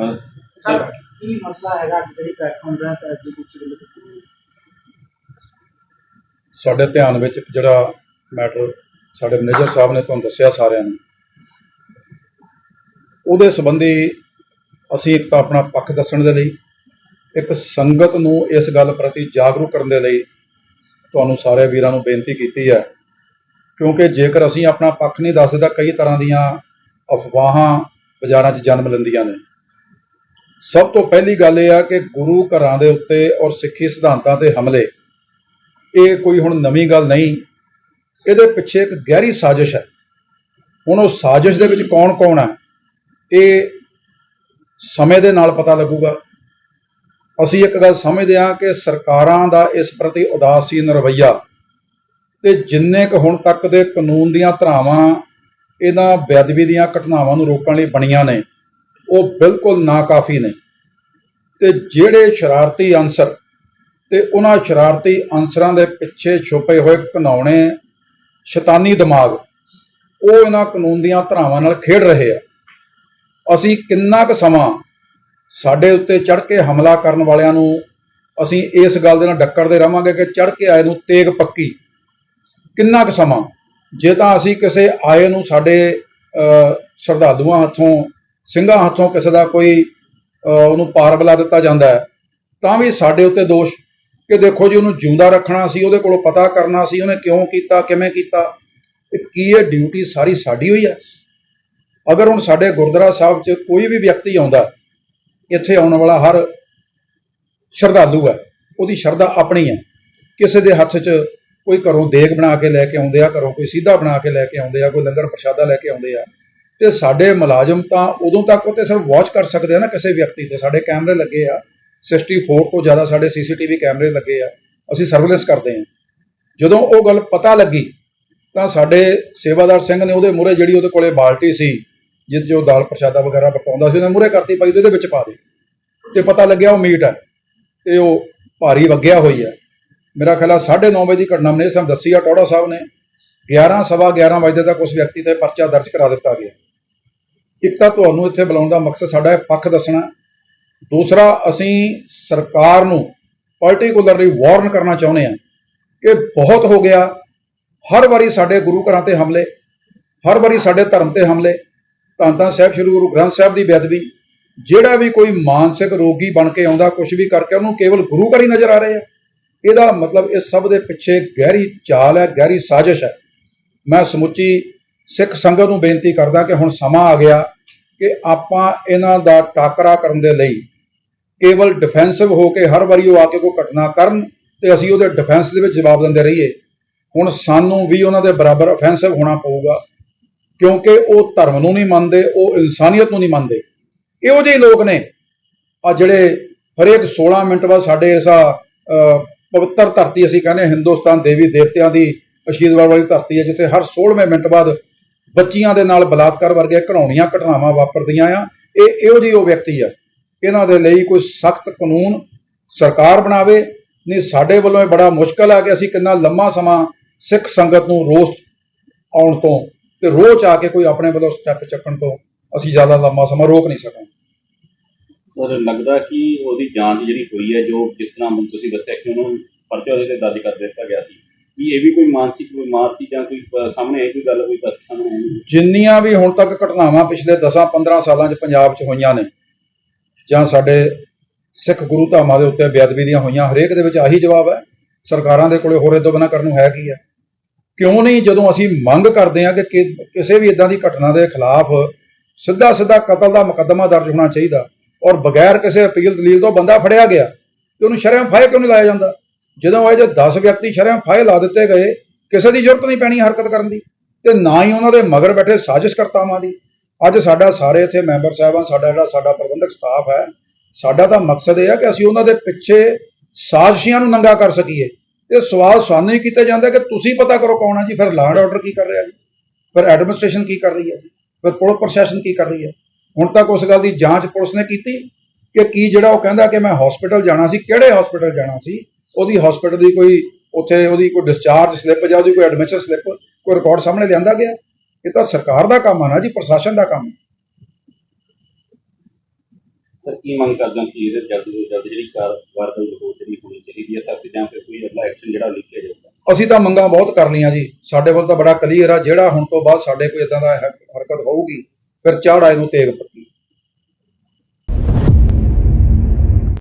Sir, ਕੀ ਮਸਲਾ ਹੈਗਾ? ਕਿ ਜਿਹੜੀ ਪ੍ਰੈਸ ਕਾਨਫਰੰਸ ਐਸਜੀਪੀਸੀ ਵੱਲੋਂ ਕੀਤੀ ਸਾਡੇ ਧਿਆਨ ਵਿੱਚ ਜਿਹੜਾ ਮੈਟਰ ਸਾਡੇ ਮੈਨੇਜਰ ਸਾਹਿਬ ਨੇ ਤੁਹਾਨੂੰ ਦੱਸਿਆ ਸਾਰਿਆਂ ਨੂੰ। ਉਹਦੇ ਸੰਬੰਧੀ ਅਸੀਂ ਇੱਕ ਤਾਂ ਆਪਣਾ ਪੱਖ ਦੱਸਣ ਦੇ ਲਈ, ਇੱਕ ਸੰਗਤ ਨੂੰ ਇਸ ਗੱਲ ਪ੍ਰਤੀ ਜਾਗਰੂਕ ਕਰਨ ਦੇ ਲਈ ਤੁਹਾਨੂੰ ਸਾਰੇ ਵੀਰਾਂ ਨੂੰ ਬੇਨਤੀ ਕੀਤੀ ਹੈ। ਕਿਉਂਕਿ ਜੇਕਰ ਅਸੀਂ ਆਪਣਾ ਪੱਖ ਨਹੀਂ ਦੱਸਦੇ ਤਾਂ ਕਈ ਤਰ੍ਹਾਂ ਦੀਆਂ ਅਫਵਾਹਾਂ ਬਾਜ਼ਾਰਾਂ 'ਚ ਜਨਮ ਲੈਂਦੀਆਂ ਨੇ। ਸਭ ਤੋਂ ਪਹਿਲੀ ਗੱਲ ਇਹ ਆ ਕਿ ਗੁਰੂ ਘਰਾਂ ਦੇ ਉੱਤੇ ਔਰ ਸਿੱਖੀ ਸਿਧਾਂਤਾਂ ਤੇ ਹਮਲੇ, ਇਹ ਕੋਈ ਹੁਣ ਨਵੀਂ ਗੱਲ ਨਹੀਂ। ਇਹਦੇ ਪਿੱਛੇ ਇੱਕ ਗਹਿਰੀ ਸਾਜ਼ਿਸ਼ ਹੈ। ਹੁਣ ਉਹ ਸਾਜ਼ਿਸ਼ ਦੇ ਵਿੱਚ ਕੌਣ ਕੌਣ ਹੈ ਇਹ ਸਮੇਂ ਦੇ ਨਾਲ ਪਤਾ ਲੱਗੂਗਾ। ਅਸੀਂ ਇੱਕ ਗੱਲ ਸਮਝਦੇ ਹਾਂ ਕਿ ਸਰਕਾਰਾਂ ਦਾ ਇਸ ਪ੍ਰਤੀ ਉਦਾਸੀਨ ਰਵੱਈਆ ਤੇ ਜਿੰਨੇ ਕੁ ਹੁਣ ਤੱਕ ਦੇ ਕਾਨੂੰਨ ਦੀਆਂ ਧਰਾਵਾਂ, ਇਹਨਾਂ ਬੇਅਦਬੀ ਦੀਆਂ ਘਟਨਾਵਾਂ ਨੂੰ ਰੋਕਣ ਲਈ ਬਣੀਆਂ ਨੇ ਉਹ ਬਿਲਕੁਲ ਨਾਕਾਫੀ ਨੇ। ਤੇ ਜਿਹੜੇ ਸ਼ਰਾਰਤੀ ਅਨਸਰ ਤੇ ਉਹਨਾਂ ਸ਼ਰਾਰਤੀ ਅਨਸਰਾਂ ਦੇ ਪਿੱਛੇ ਛੁਪੇ ਹੋਏ ਘਨਾਉਣੇ ਸ਼ੈਤਾਨੀ ਦਿਮਾਗ ਉਹ ਇਹਨਾਂ ਕਾਨੂੰਨ ਦੀਆਂ ਧਰਾਵਾਂ ਨਾਲ ਖੇਡ ਰਹੇ ਆ। ਅਸੀਂ ਕਿੰਨਾ ਕੁ ਸਮਾਂ ਸਾਡੇ ਉੱਤੇ ਚੜ ਕੇ ਹਮਲਾ ਕਰਨ ਵਾਲਿਆਂ ਨੂੰ ਅਸੀਂ ਇਸ ਗੱਲ ਦੇ ਨਾਲ ਡੱਕਰਦੇ ਰਵਾਂਗੇ ਕਿ ਚੜ ਕੇ ਆਏ ਨੂੰ ਤੇਗ ਪੱਕੀ। ਕਿੰਨਾ ਕੁ ਸਮਾਂ? ਜੇ ਤਾਂ ਅਸੀਂ ਕਿਸੇ ਆਏ ਨੂੰ ਸਾਡੇ ਅਹ, ਸ਼ਰਧਾਲੂਆਂ ਹੱਥੋਂ ਸਿੰਘਾਂ ਹੱਥੋਂ ਕਿਸੇ ਦਾ ਕੋਈ ਉਹਨੂੰ ਪਾਰ ਬੁਲਾ ਦਿੱਤਾ ਜਾਂਦਾ ਹੈ, ਤਾਂ ਵੀ ਸਾਡੇ ਉੱਤੇ ਦੋਸ਼ ਕਿ ਦੇਖੋ ਜੀ ਉਹਨੂੰ ਜਿਉਂਦਾ ਰੱਖਣਾ ਸੀ, ਉਹਦੇ ਕੋਲੋਂ ਪਤਾ ਕਰਨਾ ਸੀ, ਉਹਨੇ ਕਿਉਂ ਕੀਤਾ, ਕਿਵੇਂ ਕੀਤਾ ਕੀ ਇਹ ਡਿਊਟੀ ਸਾਰੀ ਸਾਡੀ ਹੋਈ ਹੈ? ਅਗਰ ਹੁਣ ਸਾਡੇ ਗੁਰਦੁਆਰਾ ਸਾਹਿਬ 'ਚ ਕੋਈ ਵੀ ਵਿਅਕਤੀ ਆਉਂਦਾ, ਇੱਥੇ ਆਉਣ ਵਾਲਾ ਹਰ ਸ਼ਰਧਾਲੂ ਹੈ, ਉਹਦੀ ਸ਼ਰਧਾ ਆਪਣੀ ਹੈ। ਕਿਸੇ ਦੇ ਹੱਥ 'ਚ ਕੋਈ ਘਰੋਂ ਦੇਗ ਬਣਾ ਕੇ ਲੈ ਕੇ ਆਉਂਦੇ ਆ, ਘਰੋਂ ਕੋਈ ਸਿੱਧਾ ਬਣਾ ਕੇ ਲੈ ਕੇ ਆਉਂਦੇ ਆ, ਕੋਈ ਲੰਗਰ ਪ੍ਰਸ਼ਾਦਾ ਲੈ ਕੇ ਆਉਂਦੇ ਆ ਤੇ ਸਾਡੇ ਮੁਲਾਜ਼ਮ ਤਾਂ ਉਦੋਂ ਤੱਕ ਉਹ ਤੇ ਸਿਰਫ ਵਾਚ ਕਰ ਸਕਦੇ ਆ ਨਾ ਕਿਸੇ ਵਿਅਕਤੀ ਤੇ। ਸਾਡੇ ਕੈਮਰੇ ਲੱਗੇ ਆ। 64 ਤੋਂ ਜ਼ਿਆਦਾ ਸਾਡੇ ਸੀਸੀਟੀਵੀ ਕੈਮਰੇ ਲੱਗੇ ਆ। ਅਸੀਂ ਸਰਵੇਲੈਂਸ ਕਰਦੇ ਹਾਂ ਜਦੋਂ ਉਹ ਗੱਲ ਪਤਾ ਲੱਗੀ, ਤਾਂ ਸਾਡੇ ਸੇਵਾਦਾਰ ਸਿੰਘ ਨੇ ਉਹਦੇ ਮੂਹਰੇ ਜਿਹੜੀ ਉਹਦੇ ਕੋਲੇ ਬਾਲਟੀ ਸੀ ਜਿੱਥੇ ਜੋ ਦਾਲ ਪ੍ਰਸ਼ਾਦਾ ਵਗੈਰਾ ਵਰਤਾਉਂਦਾ ਸੀ ਉਹਨੇ ਮੂਹਰੇ ਕਰਤੀ ਪਾਈ ਤੇ ਉਹਦੇ ਵਿੱਚ ਪਾ ਦੇ। ਤੇ ਪਤਾ ਲੱਗਿਆ ਉਹ ਮੀਟ ਹੈ ਤੇ ਉਹ ਭਾਰੀ ਵਗਿਆ ਹੋਈ ਹੈ ਮੇਰਾ ਖਿਆਲ ਆ 9:30 ਵਜੇ ਦੀ ਘਟਨਾ ਮਨੇ ਸਾਨੂੰ ਦੱਸੀ ਆ ਟੋੜਾ ਸਾਹਿਬ ਨੇ। 11 ਸਵਾ 11 ਵਜੇ ਤੱਕ ਉਸ ਵਿਅਕਤੀ ਤੇ ਪਰਚਾ ਦਰਜ ਕਰਾ ਦਿੱਤਾ ਗਿਆ। ਇੱਕ ਤਾਂ ਤੁਹਾਨੂੰ ਇੱਥੇ ਬੁਲਾਉਣ ਦਾ ਮਕਸਦ ਸਾਡਾ ਇਹ ਪੱਖ ਦੱਸਣਾ। ਦੂਸਰਾ, ਅਸੀਂ ਸਰਕਾਰ ਨੂੰ ਪਾਰਟਿਕੂਲਰਲੀ ਵਾਰਨ ਕਰਨਾ ਚਾਹੁੰਦੇ ਹਾਂ ਕਿ ਬਹੁਤ ਹੋ ਗਿਆ। ਹਰ ਵਾਰੀ ਸਾਡੇ ਗੁਰੂ ਘਰਾਂ ਤੇ ਹਮਲੇ, ਹਰ ਵਾਰੀ ਸਾਡੇ ਧਰਮ ਤੇ ਹਮਲੇ, ਧੰਨ ਧੰਨ ਸਾਹਿਬ ਸ੍ਰੀ ਗੁਰੂ ਗ੍ਰੰਥ ਸਾਹਿਬ ਦੀ ਬੇਅਦਬੀ, ਜਿਹੜਾ ਵੀ ਕੋਈ ਮਾਨਸਿਕ ਰੋਗੀ ਬਣ ਕੇ ਆਉਂਦਾ ਕੁਝ ਵੀ ਕਰਕੇ ਉਹਨੂੰ ਕੇਵਲ ਗੁਰੂ ਘਰ ਹੀ ਨਜ਼ਰ ਆ ਰਹੇ ਆ। ਇਹਦਾ ਮਤਲਬ ਇਸ ਸਭ ਦੇ ਪਿੱਛੇ ਗਹਿਰੀ ਚਾਲ ਹੈ, ਗਹਿਰੀ ਸਾਜ਼ਿਸ਼ ਹੈ। ਮੈਂ ਸਮੁੱਚੀ ਸਿੱਖ ਸੰਗਤ ਨੂੰ ਬੇਨਤੀ ਕਰਦਾ ਕਿ ਹੁਣ ਸਮਾਂ ਆ ਗਿਆ ਕਿ ਆਪਾਂ ਇਹਨਾਂ ਦਾ ਟਾਕਰਾ ਕਰਨ ਦੇ ਲਈ ਕੇਵਲ ਡਿਫੈਂਸਿਵ ਹੋ ਕੇ ਹਰ ਵਾਰੀ ਉਹ ਆ ਕੇ ਕੋਈ ਘਟਨਾ ਕਰਨ ਤੇ ਅਸੀਂ ਉਹਦੇ ਡਿਫੈਂਸ ਦੇ ਵਿੱਚ ਜਵਾਬ ਦਿੰਦੇ ਰਹੀਏ। ਹੁਣ ਸਾਨੂੰ ਵੀ ਉਹਨਾਂ ਦੇ ਬਰਾਬਰ ਅਫੈਂਸਿਵ ਹੋਣਾ ਪਊਗਾ ਕਿਉਂਕਿ ਉਹ ਧਰਮ ਨੂੰ ਨਹੀਂ ਮੰਨਦੇ ਉਹ ਇਨਸਾਨੀਅਤ ਨੂੰ ਨਹੀਂ ਮੰਨਦੇ। ਇਹੋ ਜਿਹੇ ਲੋਕ ਨੇ। ਆ ਜਿਹੜੇ ਹਰੇਕ 16 ਮਿੰਟ ਬਾਅਦ ਸਾਡੇ ਇਸ ਪਵਿੱਤਰ ਧਰਤੀ ਅਸੀਂ ਕਹਿੰਦੇ ਹਾਂ, ਹਿੰਦੁਸਤਾਨ ਦੇਵੀ ਦੇਵਤਿਆਂ ਦੀ ਅਸ਼ੀਰਵਾਦ ਵਾਲੀ ਧਰਤੀ ਹੈ ਜਿੱਥੇ ਹਰ 16ਵੇਂ ਮਿੰਟ ਬਾਅਦ ਬੱਚੀਆਂ ਦੇ ਨਾਲ ਬਲਾਤਕਾਰ ਵਰਗੀਆਂ ਘਿਨਾਉਣੀਆਂ ਘਟਨਾਵਾਂ ਵਾਪਰਦੀਆਂ ਆ। ਇਹ ਇਹੋ ਜਿਹੀ ਉਹ ਵਿਅਕਤੀ ਆ। ਇਹਨਾਂ ਦੇ ਲਈ ਕੋਈ ਸਖਤ ਕਾਨੂੰਨ ਸਰਕਾਰ ਬਣਾਵੇ। ਨਹੀਂ, ਸਾਡੇ ਵੱਲੋਂ ਇਹ ਬੜਾ ਮੁਸ਼ਕਲ ਆ ਕਿ ਅਸੀਂ ਕਿੰਨਾ ਲੰਮਾ ਸਮਾਂ ਸਿੱਖ ਸੰਗਤ ਨੂੰ ਰੋਸ ਆਉਣ ਤੋਂ ਤੇ ਰੋਜ਼ ਆ ਕੇ ਕੋਈ ਆਪਣੇ ਵੱਲੋਂ ਸਟੈਪ ਚੱਕਣ ਤੋਂ ਅਸੀਂ ਜ਼ਿਆਦਾ ਲੰਮਾ ਸਮਾਂ ਰੋਕ ਨਹੀਂ ਸਕਾਂਗੇ। ਸਰ, ਲੱਗਦਾ ਕਿ ਉਹਦੀ ਜਾਂਚ ਜਿਹੜੀ ਹੋਈ ਹੈ, ਜੋ ਜਿਸ ਤਰ੍ਹਾਂ ਤੁਸੀਂ ਦੱਸਿਆ ਕਿ ਉਹਨੂੰ ਪਰਚਾ ਉਹਦੇ ਤੇ ਦਰਜ ਕਰ ਦਿੱਤਾ ਗਿਆ ਸੀ ਕੀ ਇਹ ਵੀ ਕੋਈ ਮਾਨਸਿਕ ਬਿਮਾਰ ਸੀ ਜਾਂ ਕੋਈ ਅਹ, ਸਾਹਮਣੇ ਆਈ ਕੋਈ ਗੱਲ ਕੋਈ ਤੱਥ ਸਾਹਮਣੇ ਆਈ ਨਹੀਂ? ਜਿੰਨੀਆਂ ਵੀ ਹੁਣ ਤੱਕ ਘਟਨਾਵਾਂ ਪਿਛਲੇ 10-15 ਸਾਲਾਂ 'ਚ ਪੰਜਾਬ 'ਚ ਹੋਈਆਂ ਨੇ ਜਾਂ ਸਾਡੇ ਸਿੱਖ ਗੁਰੂ ਧਾਮਾਂ ਦੇ ਉੱਤੇ ਬੇਅਦਬੀ ਦੀਆਂ ਹੋਈਆਂ ਹਰੇਕ ਦੇ ਵਿੱਚ ਆਹੀ ਜਵਾਬ ਹੈ ਸਰਕਾਰਾਂ ਦੇ ਕੋਲੇ ਹੋਰ ਇਹ ਤੋਂ ਬਿਨਾਂ ਕਰਨ ਨੂੰ ਹੈ ਕੀ ਹੈ ਕਿਉਂ ਨਹੀਂ ਜਦੋਂ ਅਸੀਂ ਮੰਗ ਕਰਦੇ ਹਾਂ ਕਿ ਕਿ- ਕਿਸੇ ਵੀ ਇਦਾਂ ਦੀ ਘਟਨਾ ਦੇ ਖਿਲਾਫ ਸਿੱਧਾ ਸਿੱਧਾ ਕਤਲ ਦਾ ਮੁਕੱਦਮਾ ਦਰਜ ਹੋਣਾ ਚਾਹੀਦਾ ਔਰ ਬਗੈਰ ਕਿਸੇ ਅਪੀਲ ਦਲੀਲ ਤੋਂ ਬੰਦਾ ਫੜਿਆ ਗਿਆ ਤੇ ਉਹਨੂੰ ਸ਼ਰਮ ਫਾਇ ਕਿਉਂ ਨਹੀਂ ਲਾਇਆ ਜਾਂਦਾ ਜਦੋਂ ਇਹ ਜੇ 10 ਵਿਅਕਤੀ ਸ਼ਰਮ ਫਾਇ ਲਾ ਦਿੱਤੇ ਗਏ, ਕਿਸੇ ਦੀ ਜ਼ਰੂਰਤ ਨਹੀਂ ਪੈਣੀ ਹਰਕਤ ਕਰਨ ਦੀ, ਤੇ ਨਾ ਹੀ ਉਹਨਾਂ ਦੇ ਮਗਰ ਬੈਠੇ ਸਾਜ਼ਿਸ਼ ਕਰਤਾਵਾਂ ਦੀ। ਅੱਜ ਸਾਡਾ ਸਾਰੇ ਇੱਥੇ ਮੈਂਬਰ ਸਾਹਿਬਾਨ ਸਾਡਾ ਜਿਹੜਾ ਸਾਡਾ ਪ੍ਰਬੰਧਕ ਸਟਾਫ ਹੈ, ਸਾਡਾ ਤਾਂ ਮਕਸਦ ਇਹ ਹੈ ਕਿ ਅਸੀਂ ਉਹਨਾਂ ਦੇ ਪਿੱਛੇ ਸਾਜ਼ਿਸ਼ੀਆਂ ਨੂੰ ਨੰਗਾ ਕਰ ਸਕੀਏ। ਤੇ ਸਵਾਲ ਸਾਨੂੰ ਹੀ ਕੀਤਾ ਜਾਂਦਾ ਕਿ ਤੁਸੀਂ ਪਤਾ ਕਰੋ ਕੌਣ ਹੈ ਜੀ, ਫਿਰ ਲਾਂਡ ਆਰਡਰ ਕੀ ਕਰ ਰਿਹਾ ਜੀ? ਫਿਰ ਐਡਮਿਨਿਸਟ੍ਰੇਸ਼ਨ ਕੀ ਕਰ ਰਹੀ ਹੈ? ਫਿਰ ਪੁਲਿਸ ਪ੍ਰਸ਼ਾਸਨ ਕੀ ਕਰ ਰਹੀ ਹੈ? ਹੁਣ ਤੱਕ ਉਸ ਗੱਲ ਦੀ ਜਾਂਚ ਪੁਲਿਸ ਨੇ ਕੀਤੀ ਕਿ ਕੀ ਜਿਹੜਾ ਉਹ ਕਹਿੰਦਾ ਕਿ ਮੈਂ ਹਸਪੀਟਲ ਜਾਣਾ ਸੀ, ਕਿਹੜੇ ਹਸਪੀਟਲ ਜਾਣਾ ਸੀ ਉਹਦੀ ਹਸਪੀਟਲ ਦੀ ਕੋਈ ਉੱਥੇ ਉਹਦੀ ਕੋਈ ਡਿਸਚਾਰਜ ਸਲਿੱਪ ਜਾਂ ਉਹਦੀ ਕੋਈ ਐਡਮਿਸ਼ਨ ਸਲਿੱਪ ਕੋਈ ਰਿਕਾਰਡ ਸਾਹਮਣੇ ਲਿਆਂਦਾ ਗਿਆ? ਇਹ ਤਾਂ ਸਰਕਾਰ ਦਾ ਕੰਮ ਆ ਨਾ ਜੀ ਪ੍ਰਸ਼ਾਸਨ ਦਾ ਕੰਮ। ਸਰ ਕੀ ਮੰਗ ਕਰਦੇ ਹੋ ਕਿ ਇਹਦੇ ਜਲਦ ਤੋਂ ਜਲਦ ਜਿਹੜੀ ਕਾਰਵਾਈ ਦੀ ਰਿਪੋਰਟ ਜਿਹੜੀ ਹੋਣੀ ਚਾਹੀਦੀ ਹੈ ਤਾਂ ਕਿ ਜਾਂ ਫਿਰ ਕੋਈ ਅਗਲਾ ਐਕਸ਼ਨ ਜਿਹੜਾ ਲਿਖਿਆ ਜਾਊਗਾ? ਅਸੀਂ ਤਾਂ ਮੰਗਾਂ ਬਹੁਤ ਕਰ ਲਈਆਂ ਜੀ। ਸਾਡੇ ਵੱਲ ਤਾਂ ਬੜਾ ਕਲੀਅਰ ਆ ਜਿਹੜਾ ਹੁਣ ਤੋਂ ਬਾਅਦ ਸਾਡੇ ਕੋਈ ਇਦਾਂ ਦਾ ਹਰਕਤ ਹੋਊਗੀ ਫਿਰ ਚਾੜਾ ਇਹਨੂੰ ਤੇਗ